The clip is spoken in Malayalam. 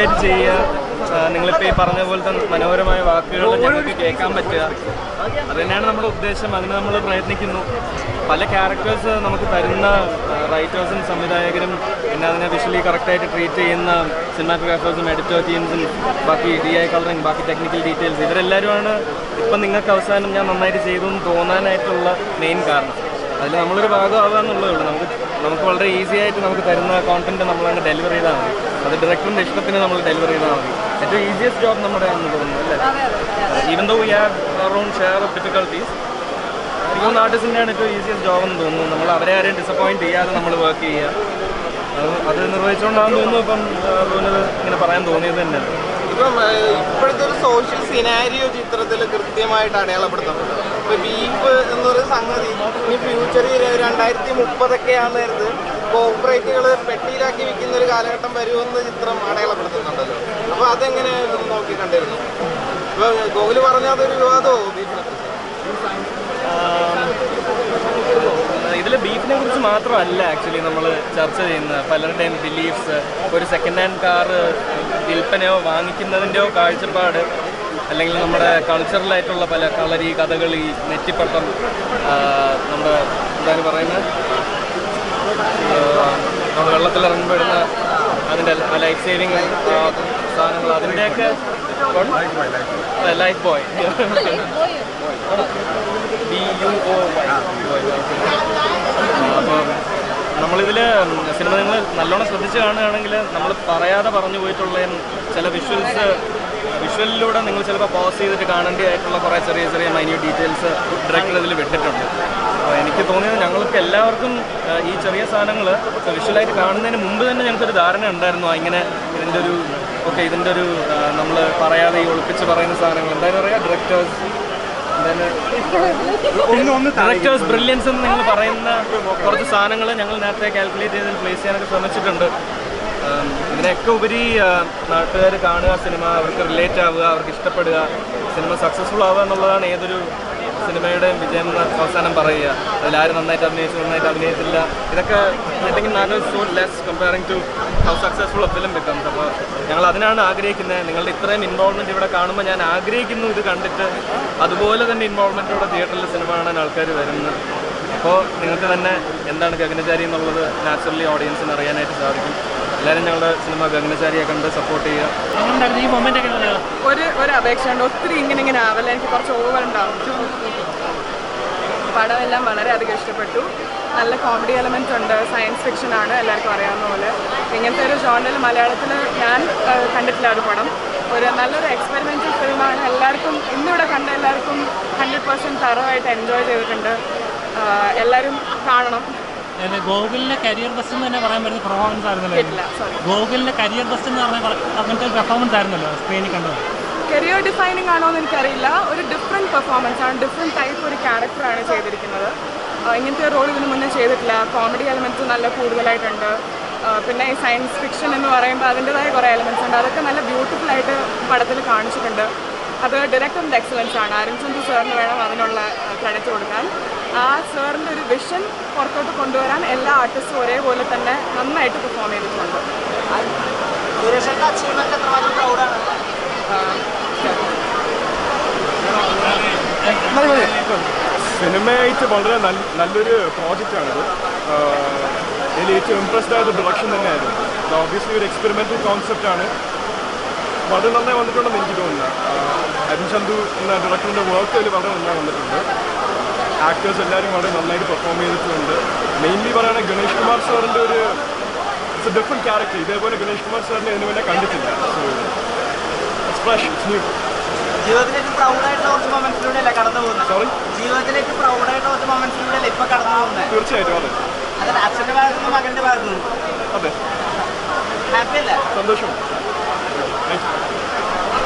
ആയിട്ട് ചെയ്യുക. നിങ്ങളിപ്പോൾ ഈ പറഞ്ഞ പോലത്തെ മനോഹരമായ വാക്കുകൾ ഞങ്ങൾക്ക് കേൾക്കാൻ പറ്റുക. അത് തന്നെയാണ് നമ്മുടെ ഉദ്ദേശം. അതിന് നമ്മൾ പ്രയത്നിക്കുന്നു. പല ക്യാരക്ടേഴ്സ് നമുക്ക് തരുന്ന റൈറ്റേഴ്സും സംവിധായകരും പിന്നെ അതിനെ വിഷ്വലി കറക്റ്റായിട്ട് ട്രീറ്റ് ചെയ്യുന്ന സിനിമാറ്റോഗ്രാഫേഴ്സും എഡിറ്റർ ടീംസും ബാക്കി ഡി ഐ കളറിങ് ബാക്കി ടെക്നിക്കൽ ഡീറ്റെയിൽസ് ഇവരെല്ലാവരുമാണ് ഇപ്പം നിങ്ങൾക്ക് അവസാനം ഞാൻ നന്നായിട്ട് ചെയ്തു തോന്നാനായിട്ടുള്ള മെയിൻ കാരണം. അതിൽ നമ്മളൊരു ഭാഗമാവാന്നുള്ളതേ ഉള്ളൂ. നമുക്ക് നമുക്ക് വളരെ ഈസി ആയിട്ട് നമുക്ക് തരുന്ന കോണ്ടന്റ് നമ്മൾ അങ്ങ് ഡെലിവർ ചെയ്താൽ മതി. അത് ഡയറക്ടറിന്റെ ഇഷ്ടത്തിന് നമ്മൾ ഡെലിവർ ചെയ്താൽ മതി. ഏറ്റവും ഈസിയസ്റ്റ് ജോബ് നമ്മുടെ ആണെന്ന് തോന്നുന്നു അല്ലേ? Even though we have around share of difficulties എനിക്ക് തോന്നുന്നു ആർട്ടിസ്റ്റിന്റെ ആണ് ഏറ്റവും ഈസിയസ്റ്റ് ജോബ് എന്ന് തോന്നുന്നു. നമ്മൾ അവരെ ആരെയും ഡിസപ്പോയിന്റ് ചെയ്യാതെ നമ്മൾ വർക്ക് ചെയ്യുക. അത് അത് നിർവഹിച്ചുകൊണ്ടാണെന്ന് തോന്നുന്നു ഇപ്പം ഇങ്ങനെ പറയാൻ തോന്നിയത് തന്നെ. ഇപ്പം ഇപ്പോഴത്തെ ഒരു സോഷ്യൽ സിനാരിയോ ചിത്രത്തിൽ കൃത്യമായിട്ട് അടയാളപ്പെടുത്തുന്നുണ്ട് ഇപ്പൊ ബീഫ് എന്നൊരു സംഗതി ഇനി ഫ്യൂച്ചറിൽ രണ്ടായിരത്തി മുപ്പതൊക്കെ ആ നേരത്ത് കോർപ്പറേറ്റുകൾ പെട്ടിയിലാക്കി വിൽക്കുന്ന ഒരു കാലഘട്ടം വരുമെന്ന് ചിത്രം അടയാളപ്പെടുത്തുന്നുണ്ടല്ലോ. അപ്പൊ അതെങ്ങനെ നോക്കി കണ്ടിരുന്നു? ഇപ്പൊ ഗോകുൽ പറഞ്ഞ അതൊരു വിവാദമോ ഇതിൽ ബീഫിനെ കുറിച്ച് മാത്രമല്ല ആക്ച്വലി നമ്മൾ ചർച്ച ചെയ്യുന്നത്. പലരുടെയും ബിലീഫ്സ് ഒരു സെക്കൻഡ് ഹാൻഡ് കാർ വിൽപ്പനയോ വാങ്ങിക്കുന്നതിന്റെയോ കാഴ്ചപ്പാട് അല്ലെങ്കിൽ നമ്മുടെ കൾച്ചറലായിട്ടുള്ള പല കളരി കഥകളി നെറ്റിപ്പട്ടം നമ്മുടെ എന്താണ് പറയുന്നത്? നമ്മൾ ഇടുന്ന അതിന്റെ ലൈഫ് സേവിങ് സാധനങ്ങൾ അതിന്റെയൊക്കെ life buoy B U O Y അപ്പോൾ നമ്മളിതിൽ സിനിമ നിങ്ങൾ നല്ലോണം ശ്രദ്ധിച്ച് കാണുകയാണെങ്കിൽ നമ്മൾ പറയാതെ പറഞ്ഞു പോയിട്ടുള്ള ചില വിഷ്വൽസ് വിഷ്വലിലൂടെ നിങ്ങൾ ചിലപ്പോൾ പോസ് ചെയ്തിട്ട് കാണേണ്ടതായിട്ടുള്ള കുറേ ചെറിയ ചെറിയ മൈന്യൂട്ട് ഡീറ്റെയിൽസ് ഡയറക്ടർ ഇതിൽ വിട്ടിട്ടുണ്ട്. അപ്പോൾ എനിക്ക് തോന്നിയത് ഞങ്ങൾക്ക് എല്ലാവർക്കും ഈ ചെറിയ സാധനങ്ങൾ വിഷ്വലായിട്ട് കാണുന്നതിന് മുമ്പ് തന്നെ ഞങ്ങൾക്കൊരു ധാരണ ഉണ്ടായിരുന്നു. ഇങ്ങനെ ഇതിന്റെ ഒരു ഓക്കെ ഇതിന്റെ ഒരു നമ്മൾ പറയാതെ ഈ ഒളിപ്പിച്ച് പറയുന്ന സാധനങ്ങൾ. എന്തായാലും പറയുക ഡയറക്ടേഴ്സ് ഡയറക്ടേഴ്സ് ബ്രില്യൻസ് എന്ന് നിങ്ങൾ പറയുന്ന കുറച്ച് സാധനങ്ങൾ ഞങ്ങൾ നേരത്തെ കാൽക്കുലേറ്റ് ചെയ്ത് പ്ലേസ് ചെയ്യാനൊക്കെ ശ്രമിച്ചിട്ടുണ്ട്. ഇതിനൊക്കെ ഉപരി നാട്ടുകാർ കാണുക സിനിമ അവർക്ക് റിലേറ്റ് ആവുക അവർക്ക് ഇഷ്ടപ്പെടുക സിനിമ സക്സസ്ഫുൾ ആവുക എന്നുള്ളതാണ് ഏതൊരു സിനിമയുടെയും വിജയം അവസാനം പറയുക. അതിലാരും നന്നായിട്ട് അഭിനയിച്ചു നന്നായിട്ട് അഭിനയിച്ചില്ല. ഇതൊക്കെ I think so less comparing to how successful a film becomes അപ്പോൾ ഞങ്ങൾ അതിനാണ് ആഗ്രഹിക്കുന്നത്. നിങ്ങളുടെ ഇത്രയും ഇൻവോൾവ്മെന്റ് ഇവിടെ കാണുമ്പോൾ ഞാൻ ആഗ്രഹിക്കുന്നു ഇത് കണ്ടിട്ട്. അതുപോലെ തന്നെ ഇൻവോൾവ്മെന്റോടെ തിയേറ്ററിൽ സിനിമ കാണാൻ ആൾക്കാർ വരുന്നത്. അപ്പോൾ നിങ്ങൾക്ക് തന്നെ എന്താണ് ഗഗനചാരി എന്നുള്ളത് നാച്ചുറലി ഓഡിയൻസിന് അറിയാനായിട്ട് സാധിക്കും. എല്ലാവരും ഞങ്ങളുടെ സിനിമ ഗഗനചാരിയെ കണ്ട് സപ്പോർട്ട് ചെയ്യുക. ഒരു ഈ മൊമെന്റ് ഒരു ഒരു അപേക്ഷയുണ്ട് ഒത്തിരി ഇങ്ങനെ ഇങ്ങനെ ആവല്ല. എനിക്ക് കുറച്ച് ഓവർ ഉണ്ടാവും. പടമെല്ലാം വളരെയധികം ഇഷ്ടപ്പെട്ടു. നല്ല കോമഡി എലമെന്റ് ഉണ്ട്. സയൻസ് ഫിക്ഷൻ ആണ് എല്ലാവർക്കും അറിയാവുന്ന പോലെ. ഇങ്ങനത്തെ ഒരു ജോണിൽ മലയാളത്തിൽ ഞാൻ കണ്ടിട്ടില്ല ഒരു പടം. ഒരു നല്ലൊരു എക്സ്പെരിമെന്റൽ ഫിലിമാണ് എല്ലാവർക്കും ഇന്നിവിടെ കണ്ട എല്ലാവർക്കും ഹൺഡ്രഡ് പെർസെന്റ് തറവായിട്ട് എൻജോയ് ചെയ്തിട്ടുണ്ട്. എല്ലാവരും കാണണം. ഗോകുലിന്റെ കരിയർ ബെസ്റ്റ് എന്ന് തന്നെ പറയാൻ പറ്റുന്ന പെർഫോമൻസ് ആയിരുന്നല്ലോ ഗോകുലിന്റെ കരിയർ ബെസ്റ്റ് എന്ന് പറഞ്ഞ അങ്ങനത്തെ ഒരു പെർഫോമൻസ് ആയിരുന്നല്ലോ സ്ക്രീനിൽ കണ്ടത്. കരിയർ ഡിഫൈനിങ് ആണോ എന്ന് എനിക്കറിയില്ല. ഒരു ഡിഫറെന്റ് പെർഫോമൻസ് ആണ്. ഡിഫറെന്റ് ടൈപ്പ് ഒരു ക്യാരക്ടറാണ് ചെയ്തിരിക്കുന്നത്. ഇങ്ങനത്തെ റോൾ ഇതിനു മുന്നേ ചെയ്തിട്ടില്ല. കോമഡി എലമെന്റ്സ് നല്ല കൂടുതലായിട്ടുണ്ട്. പിന്നെ ഈ സയൻസ് ഫിക്ഷൻ എന്ന് പറയുമ്പോൾ അതിന്റെതായ കുറേ എലമെന്റ്സ് ഉണ്ട്. അതൊക്കെ നല്ല ബ്യൂട്ടിഫുൾ ആയിട്ട് പടത്തിൽ കാണിച്ചിട്ടുണ്ട്. അത് ഡയറക്ടറിന്റെ എക്സലൻസ് ആണ്. അരുൺചന്ദ് സാറിന് വേണം അതിനുള്ള ക്രെഡിറ്റ് കൊടുക്കാൻ. ആ സാറിന്റെ ഒരു വിഷൻ പുറത്തോട്ട് കൊണ്ടുവരാൻ എല്ലാ ആർട്ടിസ്റ്റും ഒരേപോലെ തന്നെ നന്നായിട്ട് പെർഫോം ചെയ്തിട്ടുണ്ട്. സിനിമയായിട്ട് വളരെ നല്ല നല്ലൊരു പ്രോജക്റ്റാണിത് ഇതിൽ ഏറ്റവും ഇമ്പ്രസ്ഡ് ആയത് പ്രൊഡക്ഷൻ തന്നെയായിരുന്നു. ഓബിയസ്ലി ഒരു എക്സ്പെരിമെന്റൽ ആണ്. വളരെ നന്നായി വന്നിട്ടുണ്ടെന്ന് എനിക്ക് തോന്നുന്നു. അരുൺ ചന്തു എന്ന ഡയറക്ടറിന്റെ വർക്ക് അതിൽ വളരെ നന്നായി വന്നിട്ടുണ്ട്. ആക്ടേഴ്സ് എല്ലാവരും വളരെ നന്നായിട്ട് പെർഫോം ചെയ്തിട്ടുണ്ട്. മെയിൻലി പറയുകയാണെങ്കിൽ ഗണേഷ് കുമാർ സാറിന്റെ ഒരു ഇറ്റ്സ് എ ഡിഫറെന്റ് ക്യാരക്ടർ ഇതേപോലെ ഗണേഷ് കുമാർ സാറിനെ ഇതിനു മുന്നേ കണ്ടിട്ടില്ല. So it's fresh it's new ജീവിതത്തിലേക്ക് പ്രൗഡായിട്ടുള്ള കുറച്ച് മൊമെന്റ്സിലൂടെ കടന്നു പോകുന്നത്? സോറി ജീവിതത്തിലേക്ക് പ്രൗഡായിട്ടുള്ള കുറച്ച് മൊമെന്റ്സിലൂടെ അല്ലേ ഇപ്പൊ കടന്നു പോകുന്നത്? തീർച്ചയായിട്ടും അതെ. അതിൽ അച്ഛന്റെ ഭാഗത്തു നിന്ന് മകന്റെ ഭാഗത്തു നിന്ന് അതെ. ഹാപ്പി അല്ലേ? സന്തോഷം.